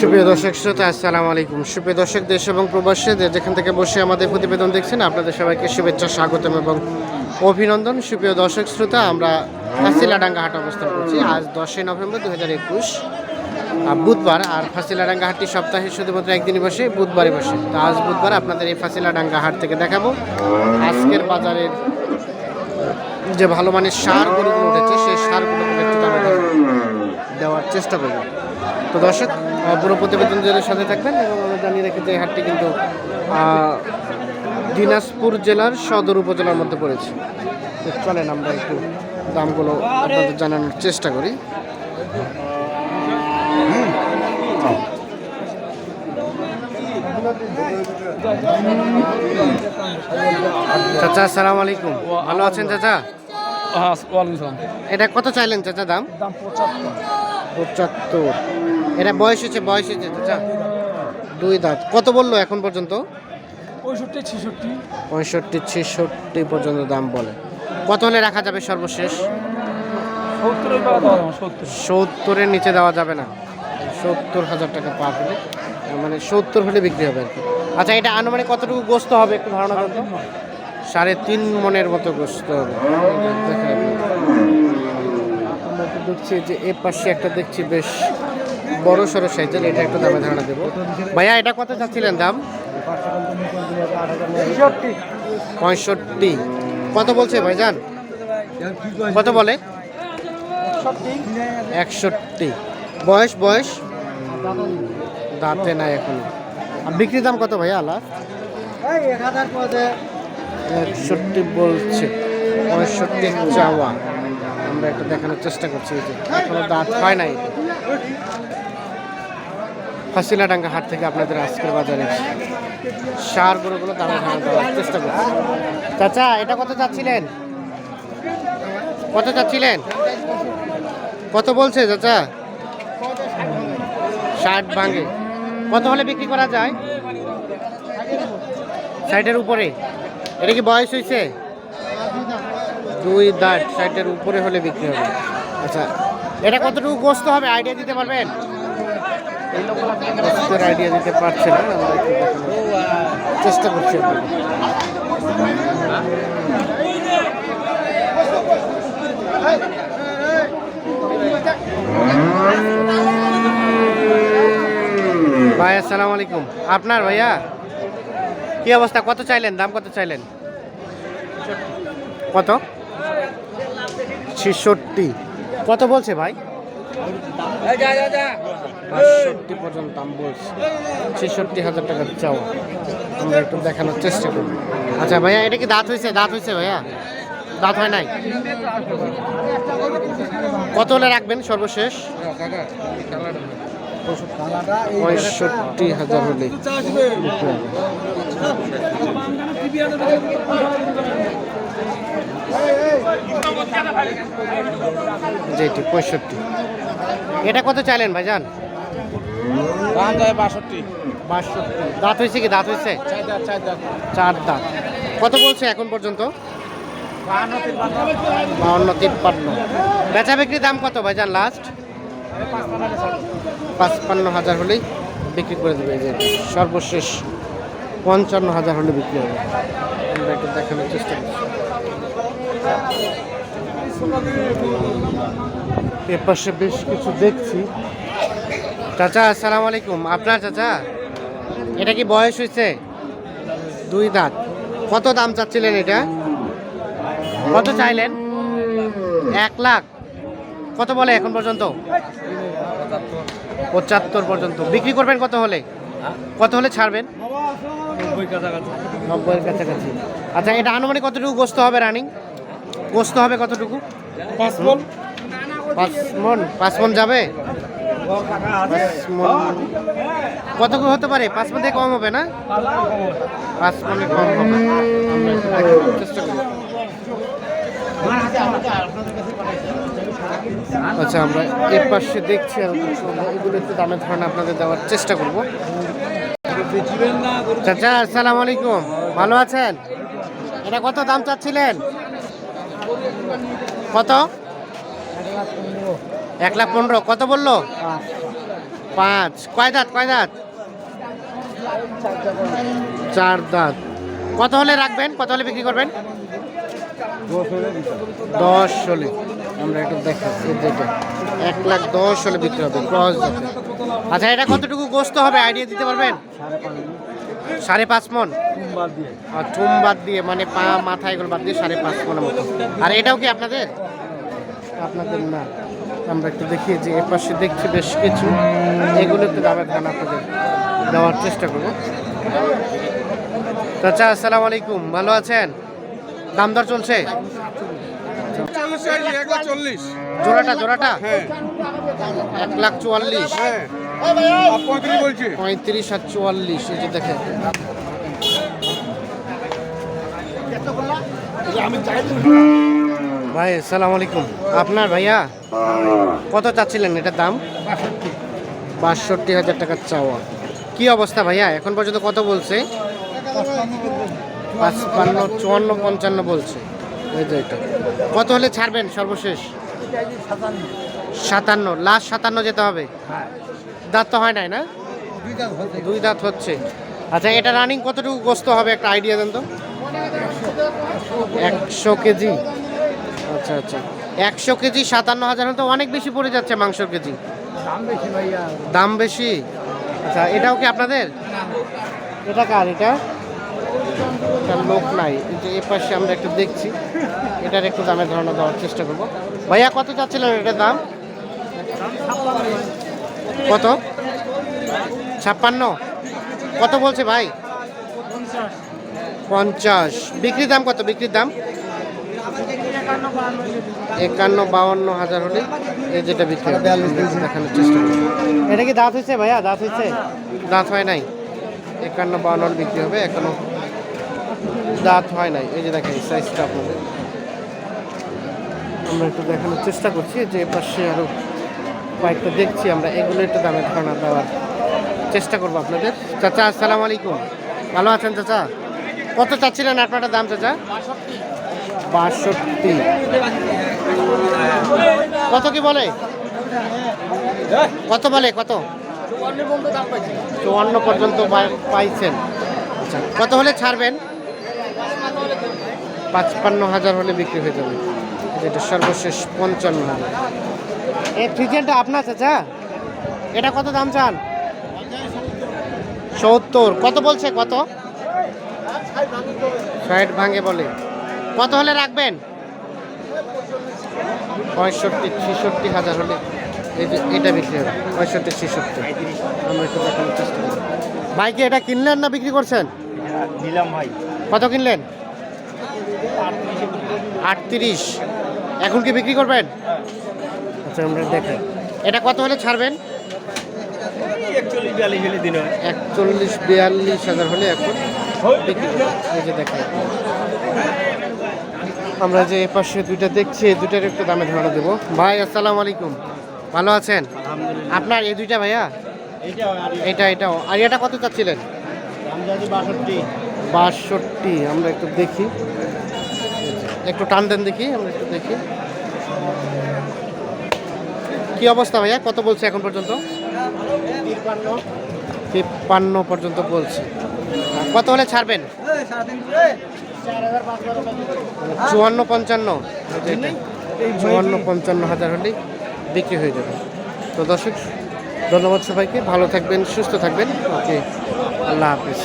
সুপ্রিয় দর্শক শ্রোতা, আসসালামু আলাইকুম। সুপ্রিয় দর্শক, দেশ এবং প্রবাসী যেখান থেকে বসে আমাদের প্রতিবেদন দেখছেন, আপনাদের সবাইকে শুভেচ্ছা, স্বাগতম এবং অভিনন্দন। সুপ্রিয় দর্শক শ্রোতা, আমরা ফাঁসিলাডাঙ্গা হাট অবস্থান করছি। আজ দশই নভেম্বর দু হাজার একুশ বুধবার। আর ফাঁসিলাডাঙ্গা হাটটি সপ্তাহে শুধুমাত্র একদিনই বসে, বুধবারই বসে। তো আজ বুধবার আপনাদের এই ফাঁসিলাডাঙ্গা হাট থেকে দেখাবো। আজকের বাজারের যে ভালো মানের সারগুলো উঠেছে, সেই সারগুলো দেওয়ার চেষ্টা করব। তো দর্শক পুরো প্রতিবেদন জেলার সাথে থাকবেন এবং আমরা জানিয়ে রাখি যে হাটটি কিন্তু দিনাজপুর জেলার সদর উপজেলার মধ্যে পড়েছে। তো চলেন আমরা একটু দামগুলো আপনাদের জানানোর চেষ্টা করি। চাচা আসসালামু আলাইকুম। ভালো আছেন চাচা? হ্যাঁ এটা কত চাইলেন চাচা দাম? দাম পঁচাত্তর। পঁচাত্তর। এটা বয়স হচ্ছে বয়স হচ্ছে চাচা দুই দাঁত। কত বলল এখন পর্যন্ত? পঁয়ষট্টি ছেষট্টি। পঁয়ষট্টি ছেষট্টি পর্যন্ত দাম বলে। কত হলে রাখা যাবে সর্বশেষ? সত্তরের নিচে দেওয়া যাবে না। সত্তর হাজার টাকা পার হলে মানে সত্তর হলে বিক্রি হবে আর কি। আচ্ছা এটা আনুমানিক কতটুকু গোস্ত হবে একটু ধারণা করুন তো? সাড়ে তিন মনের মতো গোস্ত হবে। আমরা তো দেখছি যে এ পাশে একটা দেখছি বেশ বড় সড়ো সাইজের এটা একটু দামে ধারণা দেবো। ভাইয়া এটা কত চাচ্ছিলেন দাম? পঁয়ষট্টি। কত বলছে ভাইজান? কত বলে? একষট্টি। বয়স বয়স? দাঁতে নাই এখন। আর বিক্রির দাম কত ভাইয়া আলা একষট্টি বলছে। পঁয়ষট্টি চাওয়া। আমরা একটু দেখানোর চেষ্টা করছি এখনও দাঁত হয় নাই। ফাঁসিলাডাঙ্গা হাট থেকে আপনাদের আজকের বাজারে সার গরুগুলো দামে ধারণা দেওয়ার চেষ্টা করছি। চাচা, এটা কত চাচ্ছিলেন? কত চাচ্ছিলেন? কত বলছে চাচা? ষাট ভাঙে। কত হলে বিক্রি করা যায়? ষাটের উপরে। এটা কি বয়স হয়েছে? দুই দাঁত, ষাটের উপরে হলে বিক্রি হবে। আচ্ছা এটা কতটুকু গোস্ত হবে? আইডিয়া দিতে পারবেন? আইডিয়া দিতে পারছে না আমরা একটু চেষ্টা করছি ভাই আসসালামু আলাইকুম। আপনার ভাইয়া? কি অবস্থা? কত চাইলেন? দাম কত চাইলেন? কত? ছেষট্টি। কত বলছে ভাই? বাষট্টি পর্যন্ত দাম বলছে ছেষট্টি হাজার টাকা চাও আমরা একটু দেখানোর চেষ্টা করব। আচ্ছা ভাইয়া, এটা কি দাঁত হয়েছে? দাঁত হয়েছে ভাইয়া? দাঁত হয় নাই? কত হলে রাখবেন সর্বশেষ? পঁয়ষট্টি হাজার হলে। যেটি পঁয়ষট্টি। এটা কত চাইলেন ভাই ভাইজান? দাম যায় বাষট্টি। বাষট্টি। দাঁত হয়েছে কি? দাঁত হয়েছে? চার দাঁত কত বলছে এখন পর্যন্ত? বাউন্ন তিপ্পান্ন। বেচা বিক্রির দাম কত ভাইজান লাস্ট পাঁচপান্ন হাজার হলেই বিক্রি করে দেবে এই যে সর্বশেষ পঞ্চান্ন হাজার হলে বিক্রি হবে। আমরা একটু দেখানোর চেষ্টা করছি। এর পাশে বেশ কিছু দেখছি। চাচা আসসালামু আলাইকুম। আপনার চাচা? এটা কি বয়স হয়েছে? দুই দাঁত। কত দাম চাচ্ছিলেন এটা? কত চাইলেন? এক লাখ। কত বলে এখন পর্যন্ত? পঁচাত্তর পর্যন্ত। বিক্রি করবেন কত হলে? কত হলে ছাড়বেন? নব্বইয়ের কাছাকাছি। আচ্ছা এটা আনুমানিক কতটুকু গোস্ত হবে রানিং? গোস্ত হবে কতটুকু? পাঁচ মন পাঁচ মন পাঁচ মন যাবে? কত হতে পারে? পাঁচ মন কম হবে না? পাঁচ মনে কম হবে। চেষ্টা আচ্ছা আমরা এর পাশে দেখছি এগুলো একটু দামের আপনাদের দেওয়ার চেষ্টা করব। চাচা, আসসালামু আলাইকুম। ভালো আছেন? এটা কত দাম চাচ্ছিলেন? কত? এক লাখ পনেরো। কত বলল? পাঁচ। কয় দাঁত? কয় দাঁত? চার দাঁত। কত হলে রাখবেন? কত হলে বিক্রি করবেন? দশ হলে। আমরা একটু দেখাচ্ছি যেটা। এক লাখ দশ হলে বিক্রি হবে। ক্রস আচ্ছা এটা কতটুকু গোস্ত হবে? আইডিয়া দিতে পারবেন? সাড়ে পাঁচ মন। চুম বাদ দিয়ে মানে পা, মাথা, এগুলো বাদ দিয়ে সাড়ে পাঁচ মনের মতো। আর এটাও কি আপনাদের? আপনাদের না। আমরা একটু দেখি যে এ পাশে দেখছি বেশ কিছু। এগুলো একটু দামের ধান আপনাদের দেওয়ার চেষ্টা করব। চাচা, আসসালামু আলাইকুম। ভালো আছেন? দাম দর চলছে? জোড়াটা জোড়াটা? এক লাখ চুয়াল্লিশ। পঁয়ত্রিশ আর চুয়াল্লিশ, এই যে দেখেন। ভাই, আসসালামু আলাইকুম। আপনার ভাইয়া? কত চাচ্ছিলেন এটার দাম? বাষট্টি হাজার টাকার চাওয়া। কি অবস্থা ভাইয়া? এখন পর্যন্ত কত বলছে? পাঁচপান্ন, চুয়ান্ন, পঞ্চান্ন বলছে। এই যে এটা। কত হলে ছাড়বেন সর্বশেষ? সাতান্ন। লাস্ট সাতান্ন যেতে হবে? দাঁত তো হয় নাই না? দুই দাঁত হচ্ছে। আচ্ছা এটা রানিং কতটুকু গোস্ত হবে? একটা আইডিয়া দেন তো। একশো কেজি। আচ্ছা আচ্ছা। একশো কেজি সাতান্ন হাজার তো অনেক বেশি পড়ে যাচ্ছে মাংসর কেজি। দাম বেশি ভাইয়া। দাম বেশি? আচ্ছা এটাও কি আপনাদের? এটা কার এটা? লোক নাই। যে এ পাশে আমরা একটু দেখছি। এটার একটু দামের ধারণা দেওয়ার চেষ্টা করব। ভাইয়া কত চাচ্ছিলেন এটার দাম? কত? ছাপ্পান্ন। কত বলছে ভাই? পঞ্চাশ। বিক্রির দাম কত? বিক্রির দাম? একান্ন বাউন্ন হাজার হলে এই যেটা বিক্রি হবে, দেখানোর চেষ্টা করব। এটা কি দাঁত হয়েছে ভাইয়া? দাঁত হয়েছে? দাঁত হয় নাই। একান্ন বাউন্ন হলে বিক্রি হবে এখনও দাঁত হয় নাই। এই যে দেখেন সাইজটা আপনাদের। আমরা একটু দেখানোর চেষ্টা করছি যে পাশে আরও কয়েকটা দেখছি আমরা এগুলো একটু দামের ধারণা দেওয়ার চেষ্টা করব আপনাদের। চাচা আসসালামু আলাইকুম। ভালো আছেন চাচা? কত চাচ্ছিলেন আপনারা দাম চাচা? বাষট্টি। কত কি বলে? কত বলে, কত? চুয়ান্ন পর্যন্ত পাইছেন। আচ্ছা কত হলে ছাড়বেন? পাঁচপান্ন হাজার হলে বিক্রি হয়ে যাবে। যেটা সর্বশেষ পঞ্চান্ন হাজার। এই ফ্রিজেনটা আপনার চাচা এটা কত দাম চান? সত্তর। কত বলছে, কত? ষাট ভাঙে বলে। কত হলে রাখবেন? পঁয়ষট্টি ছেষট্টি হাজার হলে এটা বিক্রি হবে পঁয়ষট্টি ছেষট্টি। আমরা একটু দেখানোর চেষ্টা করি। ভাইকে এটা কিনলেন না বিক্রি করছেন? দিলাম ভাই। কত কিনলেন? আটত্রিশ। এখন কি বিক্রি করবেন? আচ্ছা আমরা দেখাই এটা কত হলে ছাড়বেন? একচল্লিশ বিয়াল্লিশ হাজার হলে এখন বিক্রি এই যে দেখাই আমরা যে পাশে দুইটা দেখছি এই দুইটার একটু দামে ধারণা দেবো। ভাই আসসালামু আলাইকুম। ভালো আছেন? আপনার এই দুইটা ভাইয়া? এটা এটাও আর এটা কত চাচ্ছিলেন? বাষট্টি। আমরা একটু দেখি। একটু টান দেন দেখি আমরা একটু দেখি। কি অবস্থা ভাইয়া? কত বলছে এখন পর্যন্ত? তিপ্পান্ন। পর্যন্ত বলছে। কত হলে ছাড়বেন? চুয়ান্ন পঞ্চান্ন চুয়ান্ন পঞ্চান্ন হাজার হলেই বিক্রি হয়ে যাবে। তো দর্শক, ধন্যবাদ সবাইকে। ভালো থাকবেন, সুস্থ থাকবেন। ওকে, আল্লাহ হাফিজ।